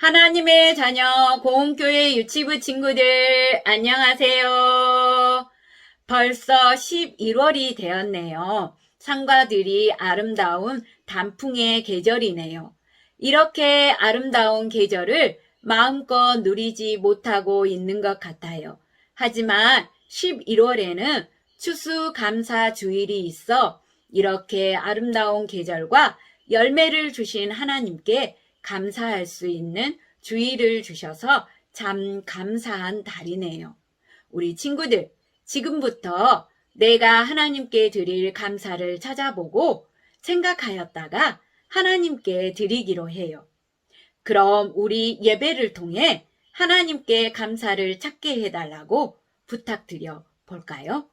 하나님의 자녀 고은교회 유치부 친구들 안녕하세요. 벌써 11월이 되었네요. 상과들이 아름다운 단풍의 계절이네요. 이렇게 아름다운 계절을 마음껏 누리지 못하고 있는 것 같아요. 하지만 11월에는 추수감사 주일이 있어 이렇게 아름다운 계절과 열매를 주신 하나님께 감사할 수 있는 주의를 주셔서 참 감사한 달이네요. 우리 친구들, 지금부터 내가 하나님께 드릴 감사를 찾아보고 생각하였다가 하나님께 드리기로 해요. 그럼 우리 예배를 통해 하나님께 감사를 찾게 해달라고 부탁드려 볼까요?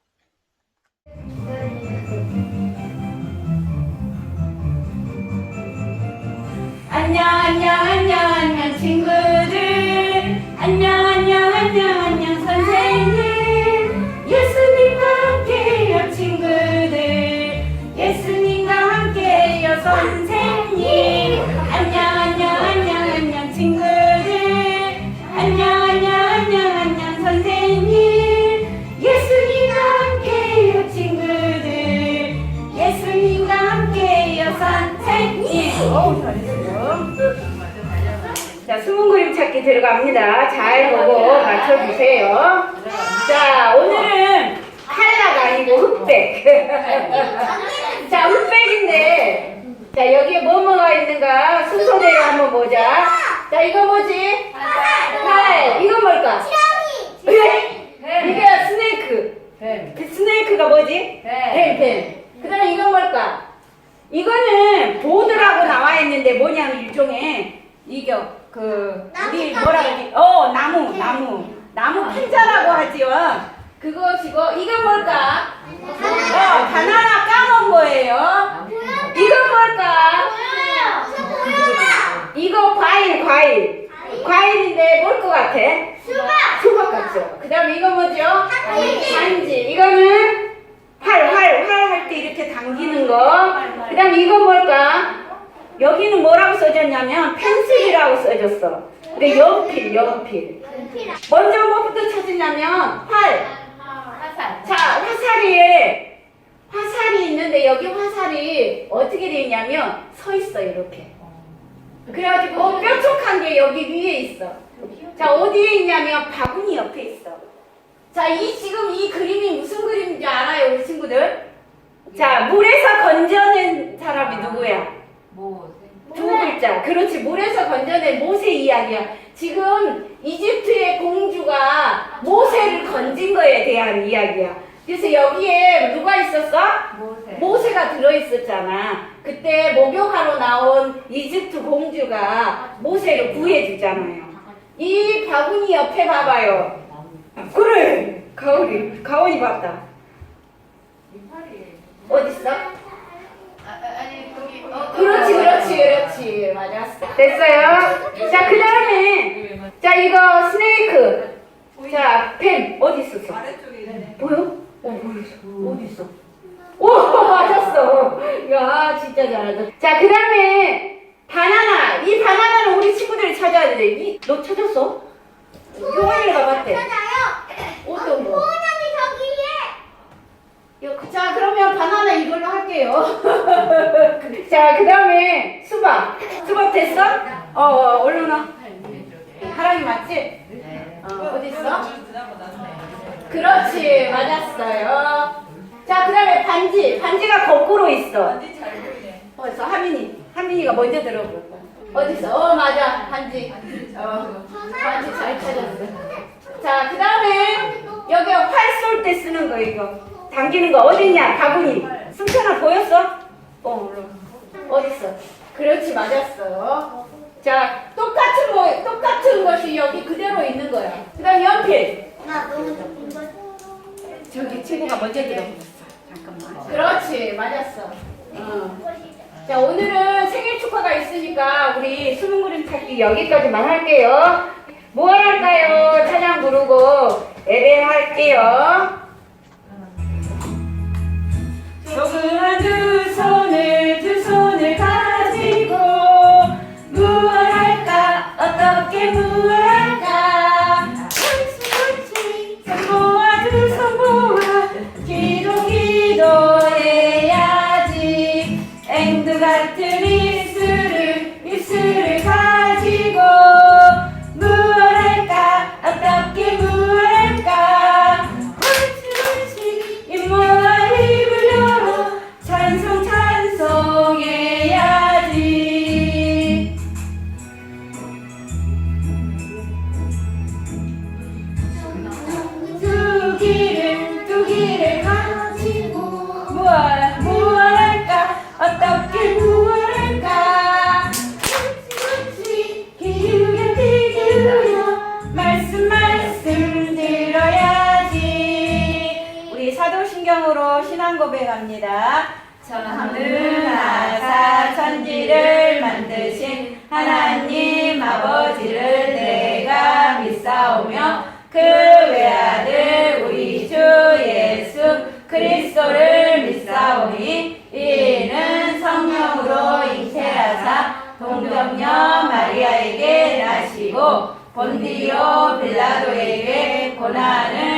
안녕 안녕 안녕 안녕 친구 자, 숨은 그림 찾기 들어갑니다. 잘 보고 맞춰주세요. 자, 오늘은 칼라가 아니고 흑백. 자, 흑백인데, 자, 여기에 뭐 뭐가 있는가 순서대로 한번 보자. 자, 이거 뭐지? 팔. 이거 뭘까? 네. 이게 스네이크. 그 스네이크가 뭐지? 펜, 펜. 그 다음에 이건 뭘까? 이거는 보드라고 나와 있는데 뭐냐면 일종의 이거 그 우리 뭐라 그러지? 어 나무 나무 나무 판자라고 하지요. 그것이고 이건 뭘까? 어 바나나 까먹은 거예요. 이건 뭘까? 이거 과일 과일 과일인데 뭘 것 같아? 수박 같죠. 그다음에 이거 뭐죠? 한지. 한지. 이거는 활, 활, 활 할 때 이렇게 당기는 거. 그 다음에 이건 뭘까? 여기는 뭐라고 써졌냐면 펜슬이라고 써졌어. 근데 연필, 연필. 먼저 뭐부터 찾으냐면 활. 자, 화살이 화살이 있는데 여기 화살이 어떻게 돼 있냐면 서 있어 이렇게. 그래가지고 뾰족한 게 여기 위에 있어. 자, 어디에 있냐면 바구니 옆에 있어. 자, 이 지금 이 그림이 무슨 그림인지 알아요, 우리 친구들? 자, 물에서 건져낸 사람이 누구야? 두 글자. 그렇지. 물에서 건져낸 모세 이야기야. 지금 이집트의 공주가 모세를 건진 거에 대한 이야기야. 그래서 여기에 누가 있었어? 모세가 들어있었잖아. 그때 목욕하러 나온 이집트 공주가 모세를 구해주잖아요. 이 바구니 옆에 봐봐요. 그래! 가오리, 가오리 봤다. 어딨어? 그렇지, 그렇지, 그렇지. 맞았어. 됐어요? 자, 그 다음에, 자, 이거 스네이크. 자, 펜, 어디 있었어? 보여? 어, 보였어. 어디 있어? 오, 맞았어. 야, 진짜 잘한다. 자, 그 다음에, 바나나. 이 바나나는 우리 친구들이 찾아야 돼. 이, 너 찾았어? 효원이를 가봤대. 어떤 거? 야, 그- 자, 그러면 바나나 이걸로 할게요. 자, 그 다음에 수박. 수박 됐어? 어, 어 얼른 와. 하랑이 맞지? 어, 어디 있어? 그렇지, 맞았어요. 자, 그 다음에 반지. 반지가 거꾸로 있어. 어디서? 하민이. 하민이가 먼저 들어볼 거야. 어디 있어? 어, 맞아. 반지. 어, 반지 잘 찾았어. 자, 그 다음에 여기 활 쏠 때 쓰는 거, 이거. 당기는 거 어딨냐? 바구니. 승천아 보였어? 어, 얼른. 어딨어? 그렇지, 맞았어. 자, 똑같은 거, 똑같은 것이 여기 그대로 있는 거야. 그 다음 연필. 저기 친구가 먼저 들어보셨어. 잠깐만. 그렇지, 맞았어. 어. 자, 오늘은 생일 축하가 있으니까 우리 수능 그림 찾기 여기까지만 할게요. 뭐 할까요? 찬양 부르고 예배 할게요. 조그만 두 손을 두 손을 가지고 무엇 할까? 어떻게 무할 사도신경으로 신앙 고백합니다. 하늘 하사 천지를 만드신 하나님 아버지를 내가 믿사오며 그 외아들 우리 주 예수 그리스도를 믿사오니 이는 성령으로 잉태하사 동정녀 마리아에게 나시고 본디오 빌라도에게 고난을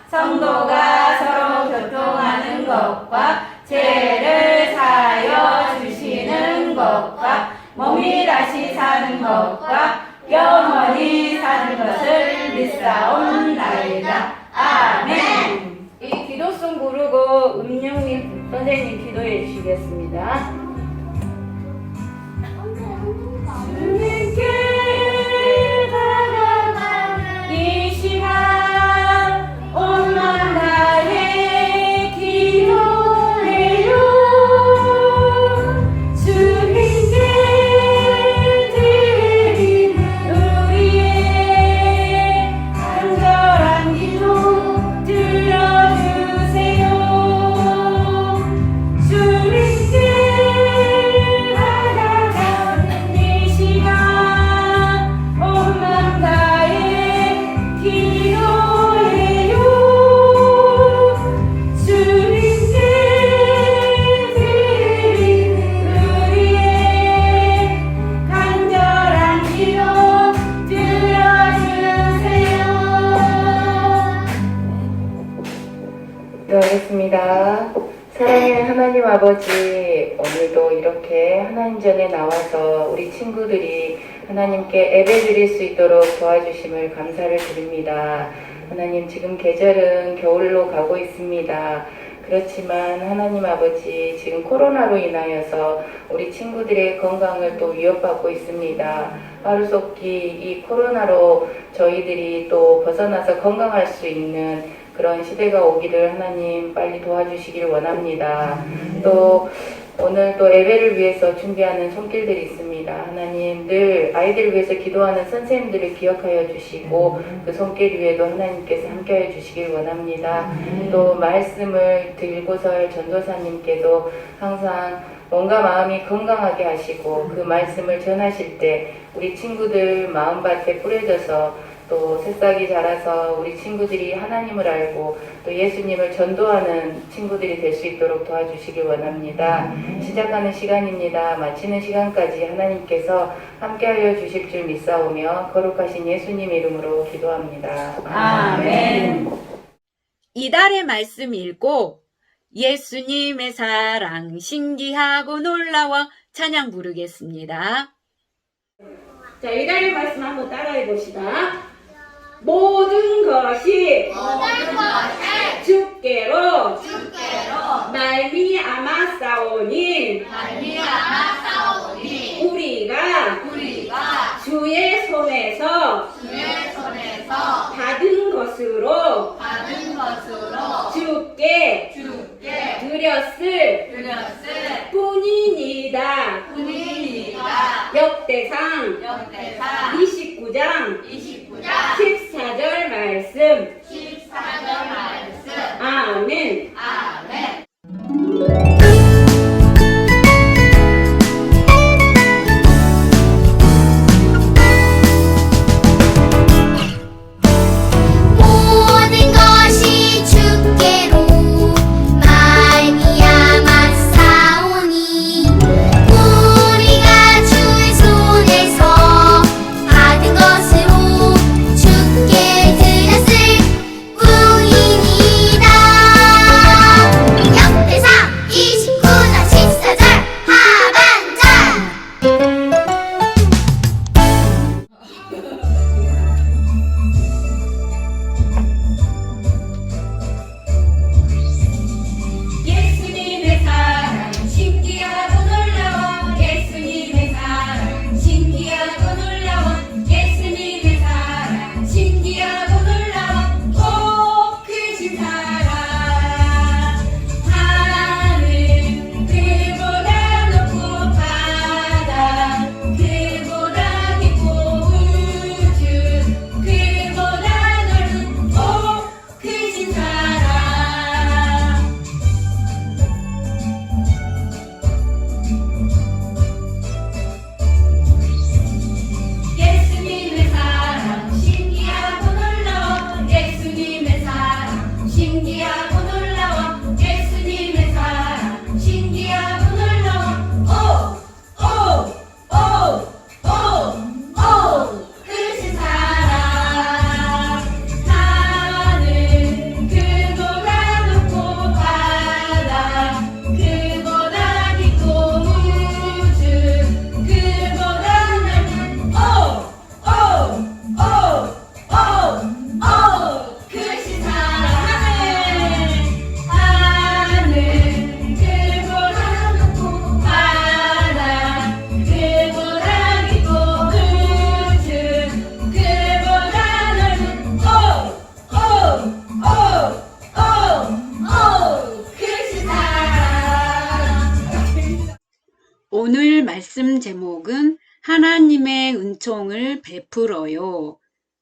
성도가 서로 교통하는 것과 죄를 사하여 주시는 것과 몸이 다시 사는 것과 영원히 사는 것을 믿사옵나이다. 아멘. 이 기도송 부르고 음영민 선생님 기도해 주시겠습니다. 하나님께 예배 드릴 수 있도록 도와주심을 감사를 드립니다. 하나님 지금 계절은 겨울로 가고 있습니다. 그렇지만 하나님 아버지 지금 코로나로 인하여서 우리 친구들의 건강을 또 위협받고 있습니다. 하루속히 이 코로나로 저희들이 또 벗어나서 건강할 수 있는 그런 시대가 오기를 하나님 빨리 도와주시길 원합니다. 또 오늘 또 예배를 위해서 준비하는 손길들이 있습니다. 하나님 늘 아이들을 위해서 기도하는 선생님들을 기억하여 주시고 그 손길 위에도 하나님께서 함께하여 주시길 원합니다. 또 말씀을 들고설 전도사님께도 항상 몸과 마음이 건강하게 하시고 그 말씀을 전하실 때 우리 친구들 마음밭에 뿌려져서 또 새싹이 자라서 우리 친구들이 하나님을 알고 또 예수님을 전도하는 친구들이 될 수 있도록 도와주시길 원합니다. 시작하는 시간입니다. 마치는 시간까지 하나님께서 함께하여 주실 줄 믿사오며 거룩하신 예수님 이름으로 기도합니다. 아멘. 이달의 말씀 읽고 예수님의 사랑 신기하고 놀라워 찬양 부르겠습니다. 자, 이달의 말씀 한번 따라해 봅시다. 모든 것이 주께로 말미암아 싸우니 우 우리가 우리가 주의 손에서 주의 손에서 받은 것으로 받은 것으로 주께 주께 드렸을 드렸을 뿐이니이다. 뿐이니다. 역대상 역대상 29장 29장 14절 말씀 14절 말씀 아멘 아멘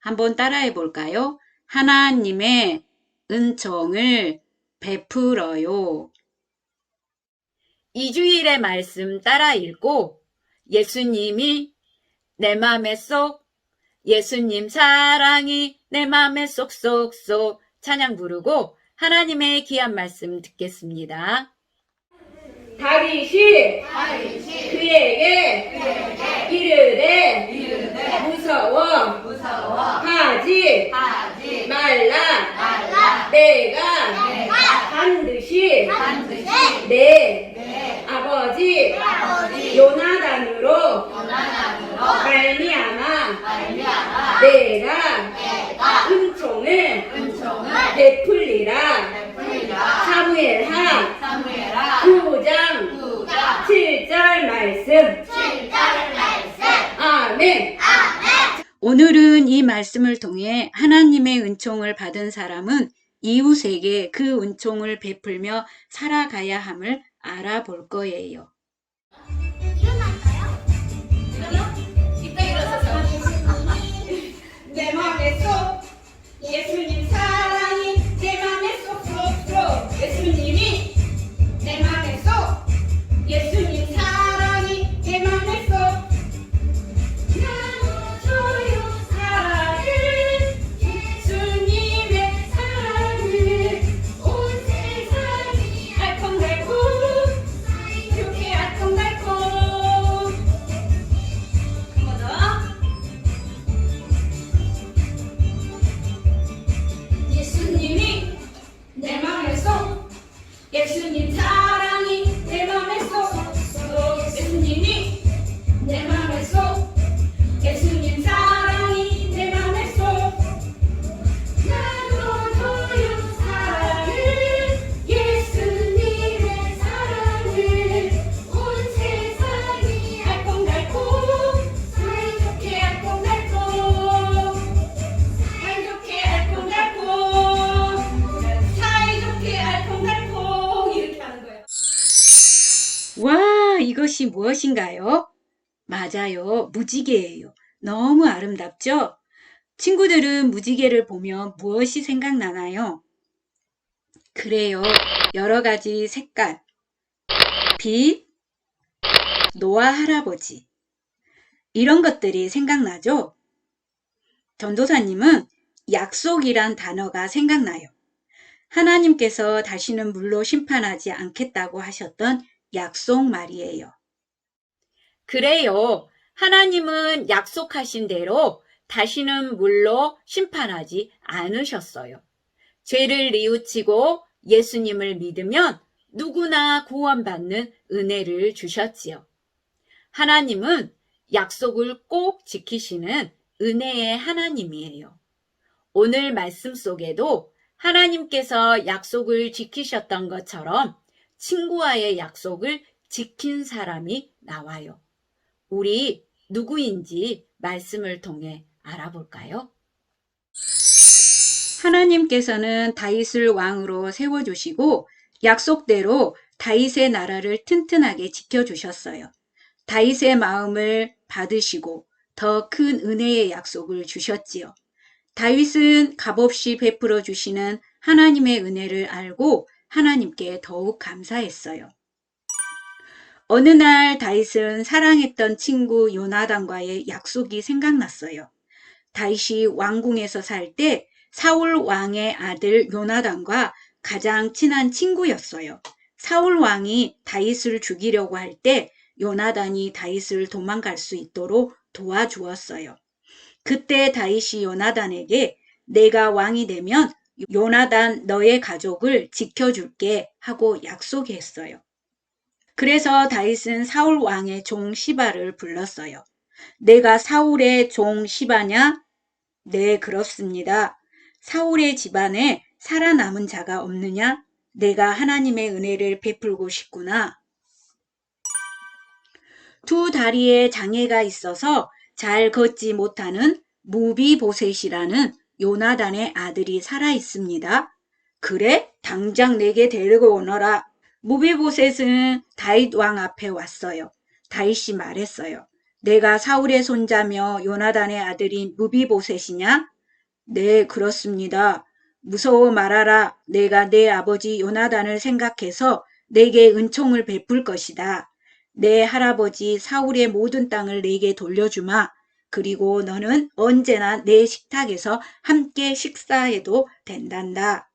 한번 따라해 볼까요? 하나님의 은총을 베풀어요. 이 주일의 말씀 따라 읽고 예수님이 내 맘에 쏙 예수님 사랑이 내 맘에 쏙쏙쏙 찬양 부르고 하나님의 귀한 말씀 듣겠습니다. 다윗이 그에게 이르되 무서워 하지 말라. 내가 반드시 내 아버지 요나단으로 말미암아 내가 은총을 베풀리라 사무엘하 9장. 7절 말씀. 아멘. 오늘은 이 말씀을 통해 하나님의 은총을 받은 사람은 이웃에게 그 은총을 베풀며 살아가야 함을 알아볼 거예요. 무엇인가요? 맞아요. 무지개예요. 너무 아름답죠? 친구들은 무지개를 보면 무엇이 생각나나요? 그래요. 여러 가지 색깔. 빛, 노아 할아버지. 이런 것들이 생각나죠? 전도사님은 약속이란 단어가 생각나요. 하나님께서 다시는 물로 심판하지 않겠다고 하셨던 약속 말이에요. 그래요. 하나님은 약속하신 대로 다시는 물로 심판하지 않으셨어요. 죄를 뉘우치고 예수님을 믿으면 누구나 구원받는 은혜를 주셨지요. 하나님은 약속을 꼭 지키시는 은혜의 하나님이에요. 오늘 말씀 속에도 하나님께서 약속을 지키셨던 것처럼 친구와의 약속을 지킨 사람이 나와요. 우리 누구인지 말씀을 통해 알아볼까요? 하나님께서는 다윗을 왕으로 세워주시고 약속대로 다윗의 나라를 튼튼하게 지켜주셨어요. 다윗의 마음을 받으시고 더 큰 은혜의 약속을 주셨지요. 다윗은 값없이 베풀어 주시는 하나님의 은혜를 알고 하나님께 더욱 감사했어요. 어느 날 다윗은 사랑했던 친구 요나단과의 약속이 생각났어요. 다윗이 왕궁에서 살 때 사울 왕의 아들 요나단과 가장 친한 친구였어요. 사울 왕이 다윗을 죽이려고 할 때 요나단이 다윗을 도망갈 수 있도록 도와주었어요. 그때 다윗이 요나단에게 내가 왕이 되면 요나단 너의 가족을 지켜줄게 하고 약속했어요. 그래서 다윗은 사울 왕의 종 시바를 불렀어요. 내가 사울의 종 시바냐? 네, 그렇습니다. 사울의 집안에 살아남은 자가 없느냐? 내가 하나님의 은혜를 베풀고 싶구나. 두 다리에 장애가 있어서 잘 걷지 못하는 무비보셋이라는 요나단의 아들이 살아 있습니다. 그래? 당장 내게 데리고 오너라. 무비보셋은 다윗 왕 앞에 왔어요. 다윗이 말했어요. 내가 사울의 손자며 요나단의 아들인 무비보셋이냐? 네, 그렇습니다. 무서워 말하라. 내가 내 아버지 요나단을 생각해서 내게 은총을 베풀 것이다. 내 할아버지 사울의 모든 땅을 내게 돌려주마. 그리고 너는 언제나 내 식탁에서 함께 식사해도 된단다.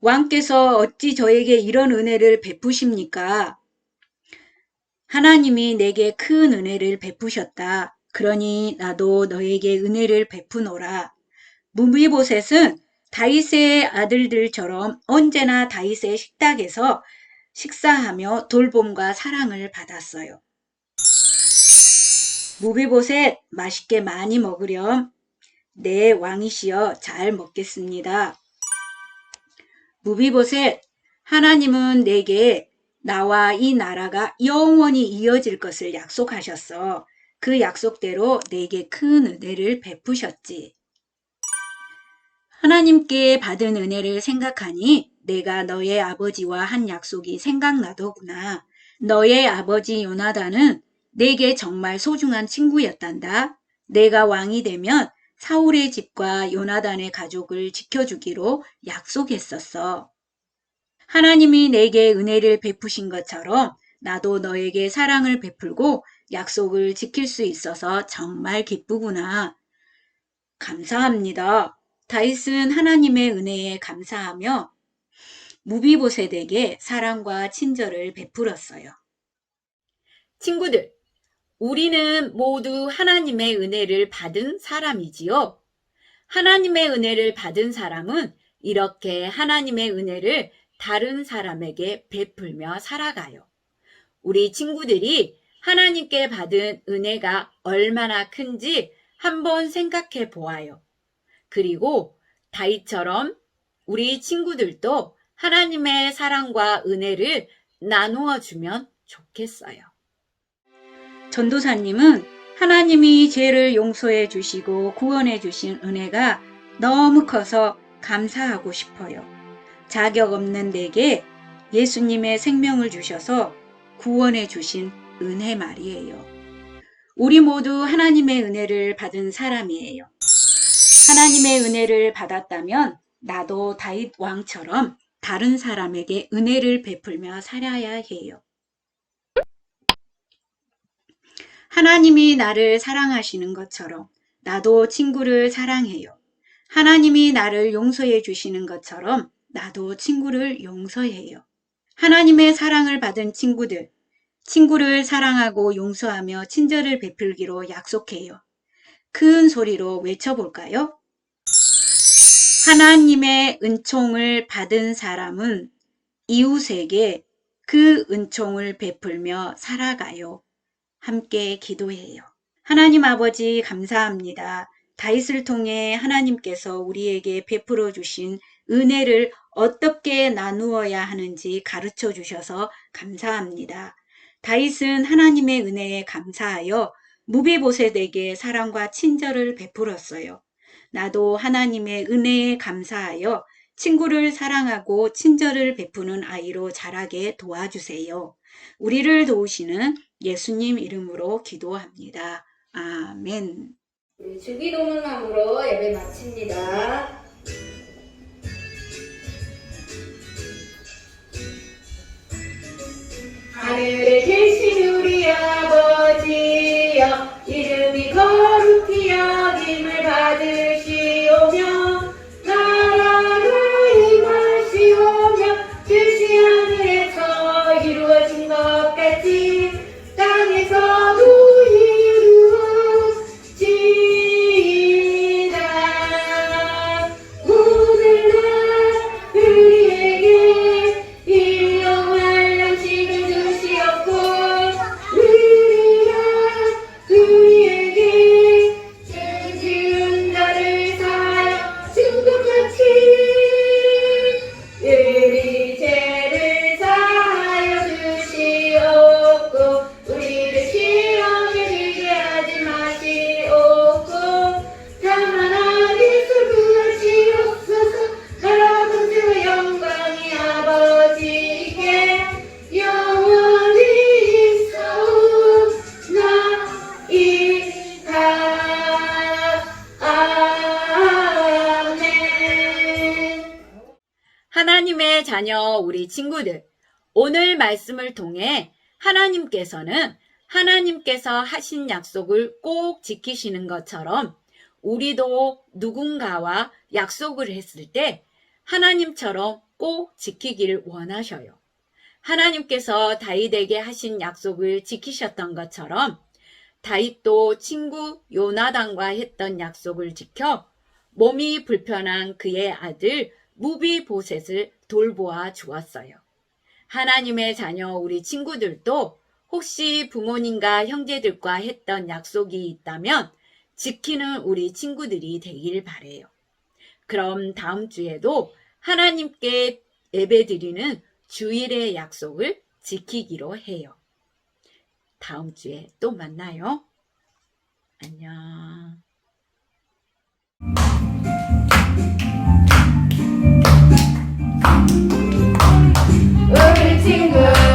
왕께서 어찌 저에게 이런 은혜를 베푸십니까? 하나님이 내게 큰 은혜를 베푸셨다. 그러니 나도 너에게 은혜를 베푸노라. 무비보셋은 다윗의 아들들처럼 언제나 다윗의 식탁에서 식사하며 돌봄과 사랑을 받았어요. 무비보셋 맛있게 많이 먹으렴. 네 왕이시여 잘 먹겠습니다. 무비보셋 하나님은 내게 나와 이 나라가 영원히 이어질 것을 약속하셨어. 그 약속대로 내게 큰 은혜를 베푸셨지. 하나님께 받은 은혜를 생각하니 내가 너의 아버지와 한 약속이 생각나더구나. 너의 아버지 요나단은 내게 정말 소중한 친구였단다. 내가 왕이 되면 사울의 집과 요나단의 가족을 지켜주기로 약속했었어. 하나님이 내게 은혜를 베푸신 것처럼 나도 너에게 사랑을 베풀고 약속을 지킬 수 있어서 정말 기쁘구나. 감사합니다. 다윗은 하나님의 은혜에 감사하며 무비보셋에게 사랑과 친절을 베풀었어요. 친구들, 우리는 모두 하나님의 은혜를 받은 사람이지요. 하나님의 은혜를 받은 사람은 이렇게 하나님의 은혜를 다른 사람에게 베풀며 살아가요. 우리 친구들이 하나님께 받은 은혜가 얼마나 큰지 한번 생각해 보아요. 그리고 다윗처럼 우리 친구들도 하나님의 사랑과 은혜를 나누어 주면 좋겠어요. 전도사님은 하나님이 죄를 용서해 주시고 구원해 주신 은혜가 너무 커서 감사하고 싶어요. 자격 없는 내게 예수님의 생명을 주셔서 구원해 주신 은혜 말이에요. 우리 모두 하나님의 은혜를 받은 사람이에요. 하나님의 은혜를 받았다면 나도 다윗 왕처럼 다른 사람에게 은혜를 베풀며 살아야 해요. 하나님이 나를 사랑하시는 것처럼 나도 친구를 사랑해요. 하나님이 나를 용서해 주시는 것처럼 나도 친구를 용서해요. 하나님의 사랑을 받은 친구들, 친구를 사랑하고 용서하며 친절을 베풀기로 약속해요. 큰 소리로 외쳐볼까요? 하나님의 은총을 받은 사람은 이웃에게 그 은총을 베풀며 살아가요. 함께 기도해요. 하나님 아버지 감사합니다. 다윗을 통해 하나님께서 우리에게 베풀어 주신 은혜를 어떻게 나누어야 하는지 가르쳐 주셔서 감사합니다. 다윗은 하나님의 은혜에 감사하여 무비보셋에게 사랑과 친절을 베풀었어요. 나도 하나님의 은혜에 감사하여 친구를 사랑하고 친절을 베푸는 아이로 자라게 도와주세요. 우리를 도우시는 예수님 이름으로 기도합니다. 아멘. 우리 주기도문함으로 예배 마칩니다. 하늘에 계신 우리 아버지여 이름이 거룩히 여김을 받으 말씀을 통해 하나님께서는 하나님께서 하신 약속을 꼭 지키시는 것처럼 우리도 누군가와 약속을 했을 때 하나님처럼 꼭 지키기를 원하셔요. 하나님께서 다윗에게 하신 약속을 지키셨던 것처럼 다윗도 친구 요나단과 했던 약속을 지켜 몸이 불편한 그의 아들 무비보셋을 돌보아 주었어요. 하나님의 자녀 우리 친구들도 혹시 부모님과 형제들과 했던 약속이 있다면 지키는 우리 친구들이 되길 바래요. 그럼 다음 주에도 하나님께 예배드리는 주일의 약속을 지키기로 해요. 다음 주에 또 만나요. 안녕. 우